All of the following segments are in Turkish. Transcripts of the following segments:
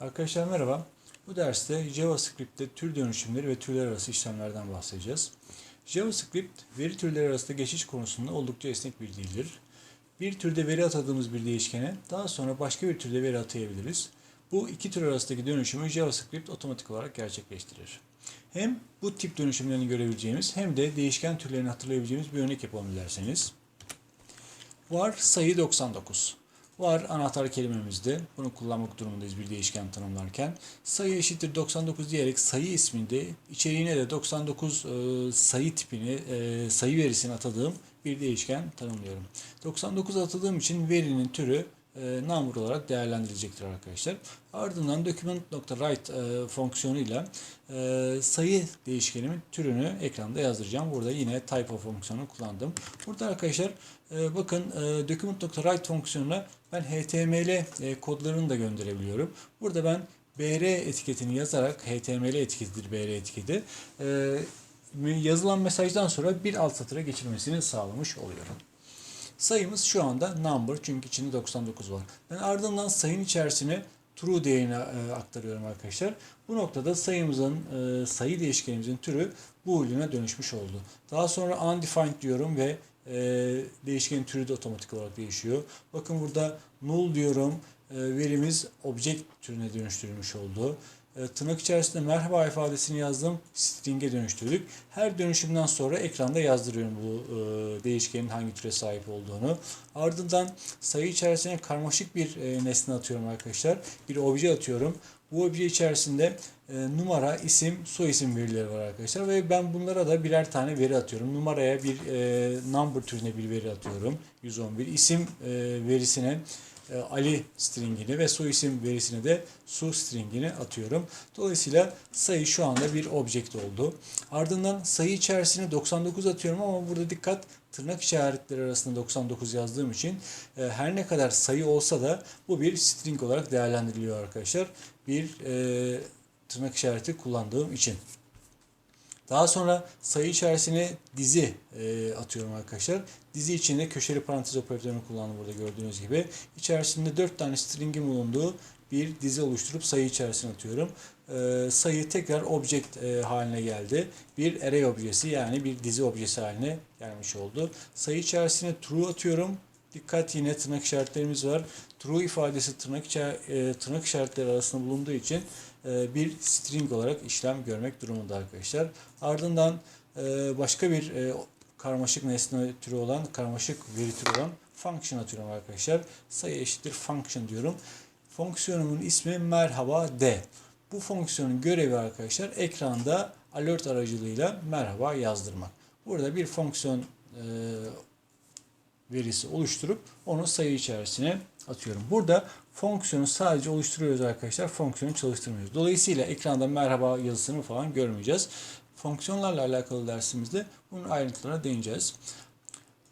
Arkadaşlar merhaba. Bu derste JavaScript'te tür dönüşümleri ve türler arası işlemlerden bahsedeceğiz. JavaScript veri türleri arasında geçiş konusunda oldukça esnek bir dildir. Bir türde veri atadığımız bir değişkene daha sonra başka bir türde veri atayabiliriz. Bu iki tür arasındaki dönüşümü JavaScript otomatik olarak gerçekleştirir. Hem bu tip dönüşümlerini görebileceğimiz hem de değişken türlerini hatırlayabileceğimiz bir örnek yapalım dilerseniz. Var sayı 99. Var anahtar kelimemizde. Bunu kullanmak durumundayız bir değişken tanımlarken. Sayı eşittir 99 diyerek sayı isminde içeriğine de 99 e, sayı tipini, e, sayı verisini atadığım bir değişken tanımlıyorum. 99 atadığım için verinin türü e, number olarak değerlendirilecektir arkadaşlar. Ardından document.write e, fonksiyonuyla e, sayı değişkenimin türünü ekranda yazdıracağım. Burada yine type fonksiyonu kullandım. Burada arkadaşlar e, bakın e, document.write fonksiyonuna ben HTML e, kodlarını da gönderebiliyorum. Burada ben BR etiketini yazarak HTML etiketidir BR etiketi. E, yazılan mesajdan sonra bir alt satıra geçirmesini sağlamış oluyorum. Sayımız şu anda number çünkü içinde 99 var. Ben ardından sayının içerisine true değerini e, aktarıyorum arkadaşlar. Bu noktada sayımızın e, sayı değişkenimizin türü boolean'a dönüşmüş oldu. Daha sonra undefined diyorum ve e, değişkenin türü de otomatik olarak değişiyor. Bakın burada null diyorum. Verimiz object türüne dönüştürülmüş oldu. E, tırnak içerisinde merhaba ifadesini yazdım. String'e dönüştürdük. Her dönüşümden sonra ekranda yazdırıyorum bu e, değişkenin hangi türe sahip olduğunu. Ardından sayı içerisine karmaşık bir e, nesne atıyorum arkadaşlar. Bir obje atıyorum. Bu obje içerisinde numara, isim, soyisim verileri var arkadaşlar ve ben bunlara da birer tane veri atıyorum. Numaraya bir number türüne bir veri atıyorum. 111. İsim e, verisine Ali stringini ve soyisim verisine de su stringini atıyorum. Dolayısıyla sayı şu anda bir object oldu. Ardından sayı içerisine 99 atıyorum ama burada dikkat tırnak işaretleri arasında 99 yazdığım için e, her ne kadar sayı olsa da bu bir string olarak değerlendiriliyor arkadaşlar. Bir e, tırnak işareti kullandığım için. Daha sonra sayı içerisine dizi e, atıyorum arkadaşlar. Dizi içinde köşeli parantez operatörünü kullandım burada gördüğünüz gibi. İçerisinde 4 tane string'in bulunduğu bir dizi oluşturup sayı içerisine atıyorum. E, sayı tekrar object e, haline geldi. Bir array objesi yani bir dizi objesi haline gelmiş oldu. Sayı içerisine true atıyorum. Dikkat yine tırnak işaretlerimiz var. True ifadesi tırnak, içer, e, tırnak işaretleri arasında bulunduğu için bir string olarak işlem görmek durumunda arkadaşlar. Ardından e, başka bir e, karmaşık nesne türü olan, karmaşık veri türü olan function atıyorum arkadaşlar. Sayı eşittir function diyorum. Fonksiyonumun ismi merhaba d. Bu fonksiyonun görevi arkadaşlar ekranda alert aracılığıyla merhaba yazdırmak. Burada bir fonksiyon e, verisi oluşturup onu sayı içerisine atıyorum. Burada fonksiyonu sadece oluşturuyoruz arkadaşlar. Fonksiyonu çalıştırmıyoruz. Dolayısıyla ekranda merhaba yazısını falan görmeyeceğiz. Fonksiyonlarla alakalı dersimizde bunun ayrıntılarına değineceğiz.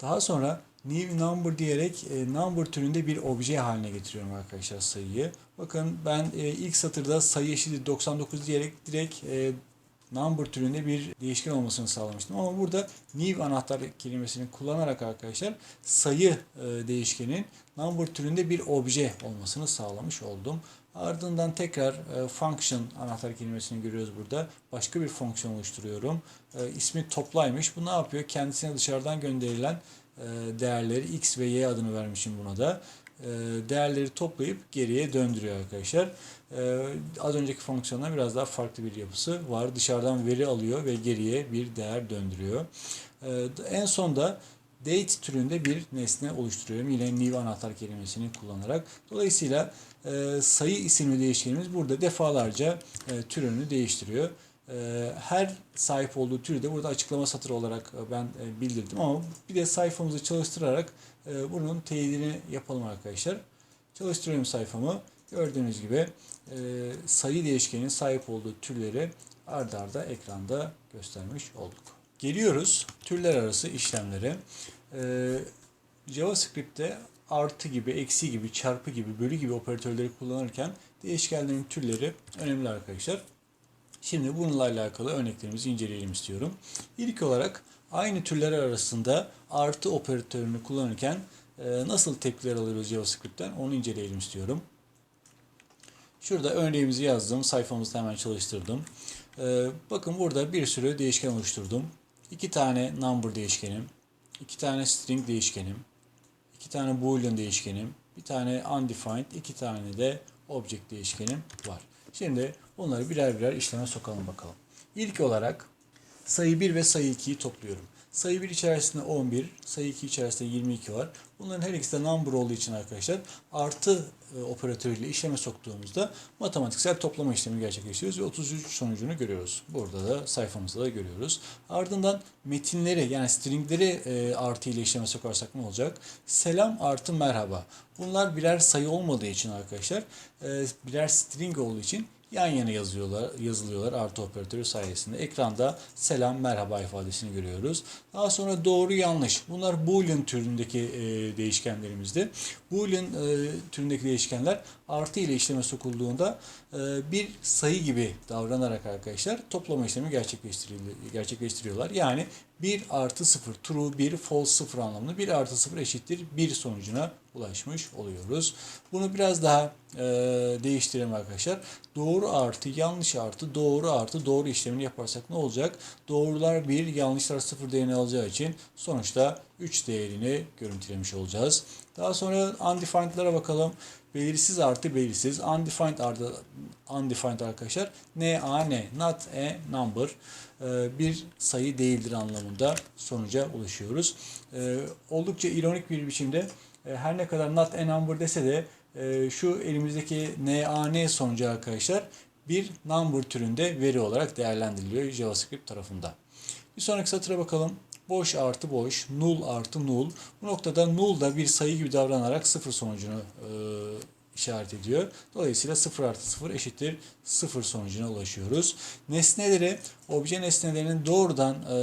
Daha sonra new number diyerek e, number türünde bir obje haline getiriyorum arkadaşlar sayıyı. Bakın ben e, ilk satırda sayı eşittir 99 diyerek direkt e, number türünde bir değişken olmasını sağlamıştım. Ama burada new anahtar kelimesini kullanarak arkadaşlar sayı e, değişkenin number türünde bir obje olmasını sağlamış oldum. Ardından tekrar e, function anahtar kelimesini görüyoruz burada. Başka bir fonksiyon oluşturuyorum. E, ismi toplaymış. Bu ne yapıyor? Kendisine dışarıdan gönderilen e, değerleri x ve y adını vermişim buna da. E, değerleri toplayıp geriye döndürüyor arkadaşlar. E, az önceki fonksiyondan biraz daha farklı bir yapısı var. Dışarıdan veri alıyor ve geriye bir değer döndürüyor. E, en sonda date türünde bir nesne oluşturuyorum. Yine new anahtar kelimesini kullanarak. Dolayısıyla e, sayı isimli değişkenimiz burada defalarca e, türünü değiştiriyor. E, her sahip olduğu türü de burada açıklama satırı olarak ben bildirdim ama bir de sayfamızı çalıştırarak bunun teyidini yapalım arkadaşlar. Çalıştırıyorum sayfamı. Gördüğünüz gibi sayı değişkenin sahip olduğu türleri ardarda arda ekranda göstermiş olduk. Geliyoruz türler arası işlemlere. Ee, JavaScript'te artı gibi, eksi gibi, çarpı gibi, bölü gibi operatörleri kullanırken değişkenlerin türleri önemli arkadaşlar. Şimdi bununla alakalı örneklerimizi inceleyelim istiyorum. İlk olarak aynı türler arasında artı operatörünü kullanırken e, nasıl tepkiler alıyoruz JavaScript'ten onu inceleyelim istiyorum. Şurada örneğimizi yazdım. Sayfamızda hemen çalıştırdım. Ee, bakın burada bir sürü değişken oluşturdum. İki tane number değişkenim, iki tane string değişkenim, iki tane boolean değişkenim, bir tane undefined, iki tane de object değişkenim var. Şimdi bunları birer birer işleme sokalım bakalım. İlk olarak sayı 1 ve sayı 2'yi topluyorum. Sayı 1 içerisinde 11, sayı 2 içerisinde 22 var. Bunların her ikisi de number olduğu için arkadaşlar artı e, operatörüyle işleme soktuğumuzda matematiksel toplama işlemi gerçekleştiriyoruz ve 33 sonucunu görüyoruz. Burada da sayfamızda da görüyoruz. Ardından metinleri yani stringleri e, artı ile işleme sokarsak ne olacak? Selam artı merhaba. Bunlar birer sayı olmadığı için arkadaşlar e, birer string olduğu için yan yana yazıyorlar, yazılıyorlar artı operatörü sayesinde. Ekranda selam merhaba ifadesini görüyoruz. Daha sonra doğru yanlış. Bunlar boolean türündeki e, değişkenlerimizdi. Boolean e, türündeki değişkenler artı ile işleme sokulduğunda e, bir sayı gibi davranarak arkadaşlar toplama işlemi gerçekleştiriyorlar. Yani 1 artı 0 true 1 false 0 anlamında 1 artı 0 eşittir 1 sonucuna ulaşmış oluyoruz. Bunu biraz daha e, değiştirelim arkadaşlar. Doğru artı yanlış artı doğru artı doğru işlemini yaparsak ne olacak? Doğrular 1 yanlışlar 0 değerini alacağı için sonuçta 3 değerini görüntülemiş olacağız. Daha sonra undefined'lara bakalım. Belirsiz artı belirsiz. Undefined artı undefined arkadaşlar. N A N not a number e, bir sayı değildir anlamında sonuca ulaşıyoruz. E, oldukça ironik bir biçimde e, her ne kadar not a number dese de şu elimizdeki NaN sonucu arkadaşlar bir number türünde veri olarak değerlendiriliyor JavaScript tarafında. Bir sonraki satıra bakalım. Boş artı boş, null artı null. Bu noktada null da bir sayı gibi davranarak sıfır sonucunu e, işaret ediyor. Dolayısıyla 0 artı 0 eşittir 0 sonucuna ulaşıyoruz. Nesneleri, obje nesnelerinin doğrudan e,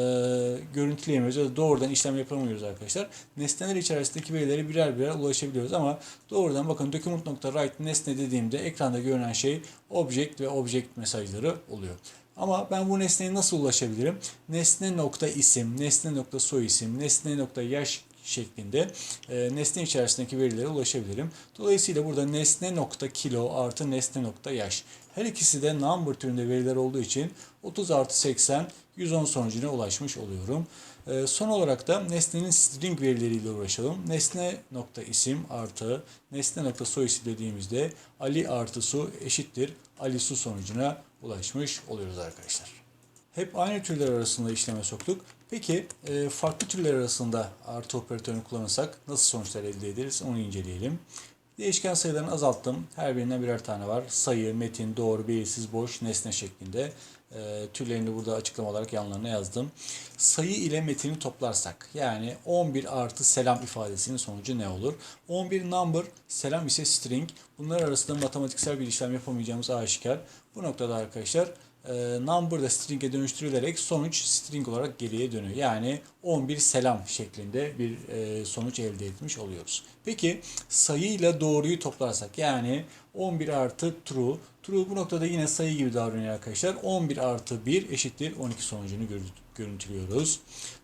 görüntüleyemiyoruz ya da doğrudan işlem yapamıyoruz arkadaşlar. Nesneler içerisindeki verileri birer birer ulaşabiliyoruz ama doğrudan bakın document.write nesne dediğimde ekranda görünen şey object ve object mesajları oluyor. Ama ben bu nesneye nasıl ulaşabilirim? Nesne nokta isim, nesne nokta soy isim, nesne nokta yaş şeklinde e, nesne içerisindeki verilere ulaşabilirim. Dolayısıyla burada nesne nokta kilo artı nesne nokta yaş. Her ikisi de number türünde veriler olduğu için 30 artı 80 110 sonucuna ulaşmış oluyorum. E, son olarak da nesnenin string verileriyle uğraşalım. Nesne nokta isim artı nesne nokta soy isim dediğimizde Ali artı su eşittir Ali su sonucuna ulaşmış oluyoruz arkadaşlar. Hep aynı türler arasında işleme soktuk. Peki e, farklı türler arasında artı operatörünü kullanırsak nasıl sonuçlar elde ederiz onu inceleyelim. Değişken sayılarını azalttım. Her birinden birer tane var. Sayı, metin, doğru, belirsiz, boş, nesne şeklinde. E, türlerini burada açıklama olarak yanlarına yazdım. Sayı ile metini toplarsak yani 11 artı selam ifadesinin sonucu ne olur? 11 number, selam ise string. Bunlar arasında matematiksel bir işlem yapamayacağımız aşikar. Bu noktada arkadaşlar e, number da string'e dönüştürülerek sonuç string olarak geriye dönüyor. Yani 11 selam şeklinde bir e, sonuç elde etmiş oluyoruz. Peki sayıyla doğruyu toplarsak yani 11 artı true. True bu noktada yine sayı gibi davranıyor arkadaşlar. 11 artı 1 eşittir 12 sonucunu görüntülüyoruz.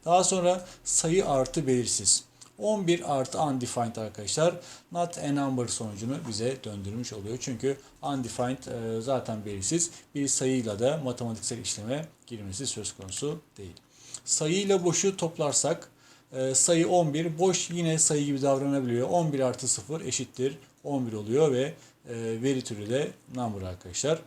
Daha sonra sayı artı belirsiz. 11 artı undefined arkadaşlar not a number sonucunu bize döndürmüş oluyor. Çünkü undefined e, zaten belirsiz. Bir sayıyla da matematiksel işleme girmesi söz konusu değil. Sayıyla boşu toplarsak e, sayı 11 boş yine sayı gibi davranabiliyor. 11 artı 0 eşittir 11 oluyor ve e, veri türü de number arkadaşlar.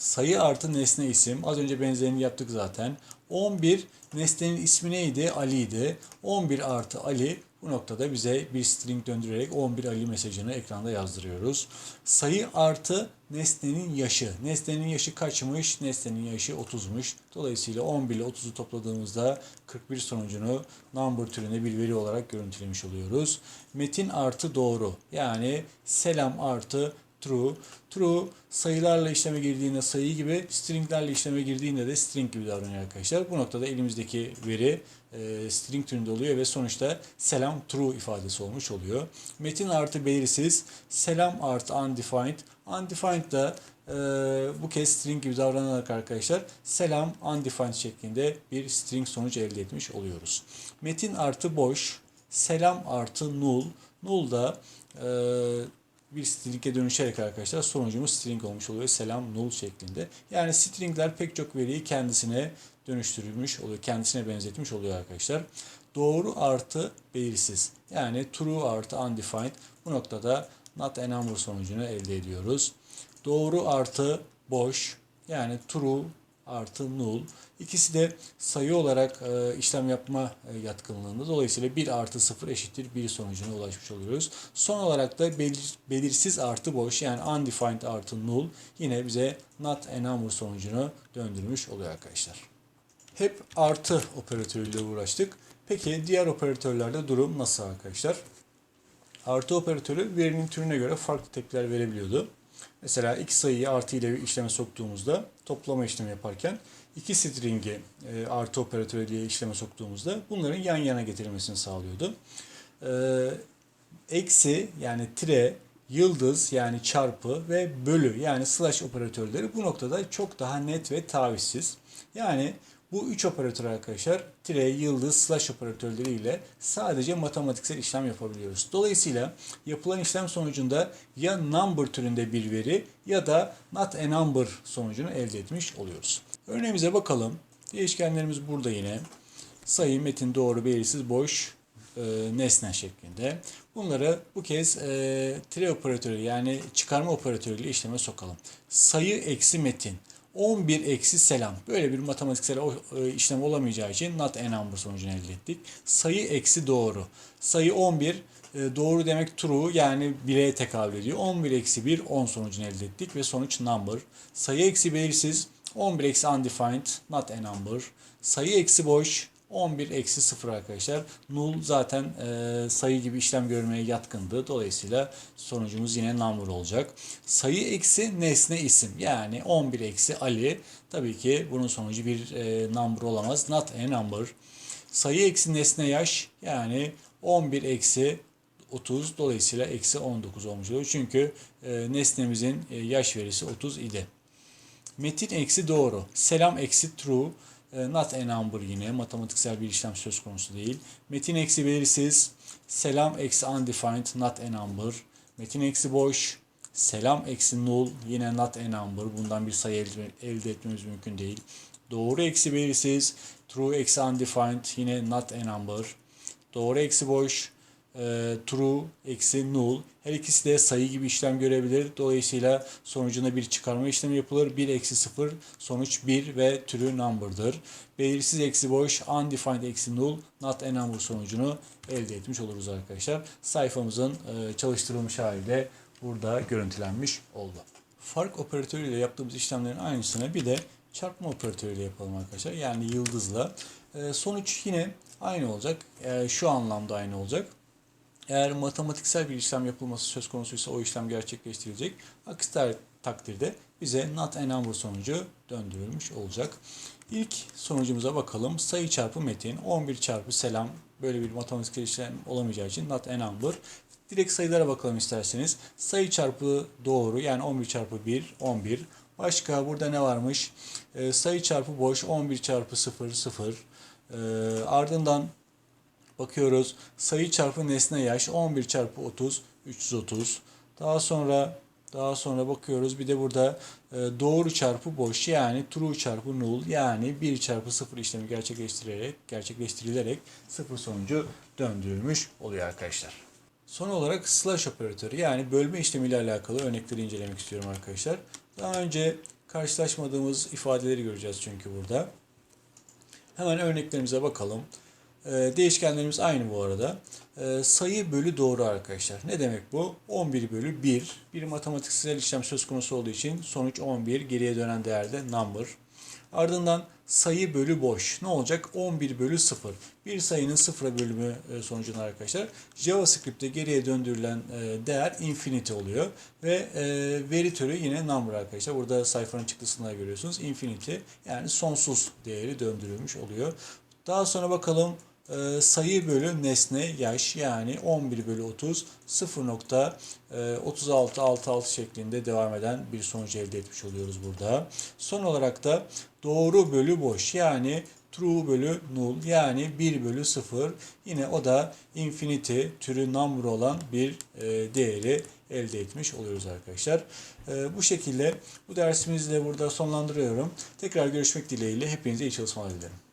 Sayı artı nesne isim. Az önce benzerini yaptık zaten. 11 nesnenin ismi neydi? Ali'ydi. 11 artı Ali bu noktada bize bir string döndürerek 11 Ali mesajını ekranda yazdırıyoruz. Sayı artı nesnenin yaşı. Nesnenin yaşı kaçmış? Nesnenin yaşı 30'muş. Dolayısıyla 11 ile 30'u topladığımızda 41 sonucunu number türüne bir veri olarak görüntülemiş oluyoruz. Metin artı doğru. Yani selam artı true. True sayılarla işleme girdiğinde sayı gibi, stringlerle işleme girdiğinde de string gibi davranıyor arkadaşlar. Bu noktada elimizdeki veri e, string türünde oluyor ve sonuçta selam true ifadesi olmuş oluyor. Metin artı belirsiz, selam artı undefined. Undefined da e, bu kez string gibi davranarak arkadaşlar selam undefined şeklinde bir string sonuç elde etmiş oluyoruz. Metin artı boş, selam artı null. Null da e, bir string'e dönüşerek arkadaşlar sonucumuz string olmuş oluyor. Selam null şeklinde. Yani stringler pek çok veriyi kendisine dönüştürülmüş oluyor. Kendisine benzetmiş oluyor arkadaşlar. Doğru artı belirsiz. Yani true artı undefined. Bu noktada not a number sonucunu elde ediyoruz. Doğru artı boş. Yani true artı null. İkisi de sayı olarak e, işlem yapma e, yatkınlığında. Dolayısıyla 1 artı 0 eşittir 1 sonucuna ulaşmış oluyoruz. Son olarak da belir, belirsiz artı boş yani undefined artı null yine bize not a number sonucunu döndürmüş oluyor arkadaşlar. Hep artı operatörüyle uğraştık. Peki diğer operatörlerde durum nasıl arkadaşlar? Artı operatörü verinin türüne göre farklı tepkiler verebiliyordu. Mesela iki sayıyı artı ile işleme soktuğumuzda toplama işlemi yaparken iki stringi e, artı operatörü diye işleme soktuğumuzda bunların yan yana getirilmesini sağlıyordu. E, eksi yani tire, yıldız yani çarpı ve bölü yani slash operatörleri bu noktada çok daha net ve tavizsiz. Yani bu üç operatör arkadaşlar tire, yıldız, slash operatörleri ile sadece matematiksel işlem yapabiliyoruz. Dolayısıyla yapılan işlem sonucunda ya number türünde bir veri ya da not a number sonucunu elde etmiş oluyoruz. Örneğimize bakalım. Değişkenlerimiz burada yine. Sayı, metin, doğru, belirsiz, boş, e, nesne şeklinde. Bunları bu kez e, tire operatörü yani çıkarma operatörüyle işleme sokalım. Sayı eksi metin. 11 eksi selam. Böyle bir matematiksel e, işlem olamayacağı için not a number sonucunu elde ettik. Sayı eksi doğru. Sayı 11 e, doğru demek true yani 1'e tekabül ediyor. 11 eksi 1 10 sonucunu elde ettik ve sonuç number. Sayı eksi belirsiz 11 eksi undefined not a number. Sayı eksi boş 11 eksi 0 arkadaşlar. Null zaten e, sayı gibi işlem görmeye yatkındı. Dolayısıyla sonucumuz yine number olacak. Sayı eksi nesne isim. Yani 11 eksi Ali. Tabii ki bunun sonucu bir e, number olamaz. Not a number. Sayı eksi nesne yaş. Yani 11 eksi 30 dolayısıyla eksi 19 olmuş oluyor. Çünkü e, nesnemizin e, yaş verisi 30 idi. Metin eksi doğru. Selam eksi true. E, not a number yine matematiksel bir işlem söz konusu değil. Metin eksi belirsiz. Selam eksi undefined not a number. Metin eksi boş. Selam eksi null yine not a number. Bundan bir sayı elde, etmemiz mümkün değil. Doğru eksi belirsiz. True eksi undefined yine not a number. Doğru eksi boş e, true eksi null. Her ikisi de sayı gibi işlem görebilir. Dolayısıyla sonucunda bir çıkarma işlemi yapılır. 1 eksi 0 sonuç 1 ve türü number'dır. Belirsiz eksi boş undefined eksi null not a number sonucunu elde etmiş oluruz arkadaşlar. Sayfamızın e, çalıştırılmış haliyle burada görüntülenmiş oldu. Fark operatörüyle yaptığımız işlemlerin aynısını bir de çarpma operatörüyle yapalım arkadaşlar. Yani yıldızla. E, sonuç yine aynı olacak. E, şu anlamda aynı olacak. Eğer matematiksel bir işlem yapılması söz konusuysa o işlem gerçekleştirilecek. Aksi takdirde bize not a number sonucu döndürülmüş olacak. İlk sonucumuza bakalım. Sayı çarpı metin 11 çarpı selam böyle bir matematiksel işlem olamayacağı için not a number. Direkt sayılara bakalım isterseniz. Sayı çarpı doğru yani 11 çarpı 1 11. Başka burada ne varmış? E, sayı çarpı boş 11 çarpı 0 0. E, ardından Bakıyoruz sayı çarpı nesne yaş 11 çarpı 30 330. Daha sonra daha sonra bakıyoruz bir de burada e, doğru çarpı boş yani true çarpı null yani 1 çarpı 0 işlemi gerçekleştirerek gerçekleştirilerek 0 sonucu döndürülmüş oluyor arkadaşlar. Son olarak slash operatörü yani bölme işlemiyle alakalı örnekleri incelemek istiyorum arkadaşlar. Daha önce karşılaşmadığımız ifadeleri göreceğiz çünkü burada. Hemen örneklerimize bakalım. E, değişkenlerimiz aynı bu arada. E, sayı bölü doğru arkadaşlar. Ne demek bu? 11 bölü 1. Bir matematiksel işlem söz konusu olduğu için sonuç 11. Geriye dönen değerde number. Ardından sayı bölü boş. Ne olacak? 11 bölü 0. Bir sayının sıfıra bölümü e, sonucunda arkadaşlar. JavaScript'te geriye döndürülen e, değer infinity oluyor. Ve e, veri türü yine number arkadaşlar. Burada sayfanın çıktısında görüyorsunuz. Infinity yani sonsuz değeri döndürülmüş oluyor. Daha sonra bakalım sayı bölü nesne yaş yani 11 bölü 30 0.3666 şeklinde devam eden bir sonuç elde etmiş oluyoruz burada. Son olarak da doğru bölü boş yani true bölü null yani 1 bölü 0. Yine o da infinity türü number olan bir e, değeri elde etmiş oluyoruz arkadaşlar. E, bu şekilde bu dersimizi de burada sonlandırıyorum. Tekrar görüşmek dileğiyle hepinize iyi çalışmalar dilerim.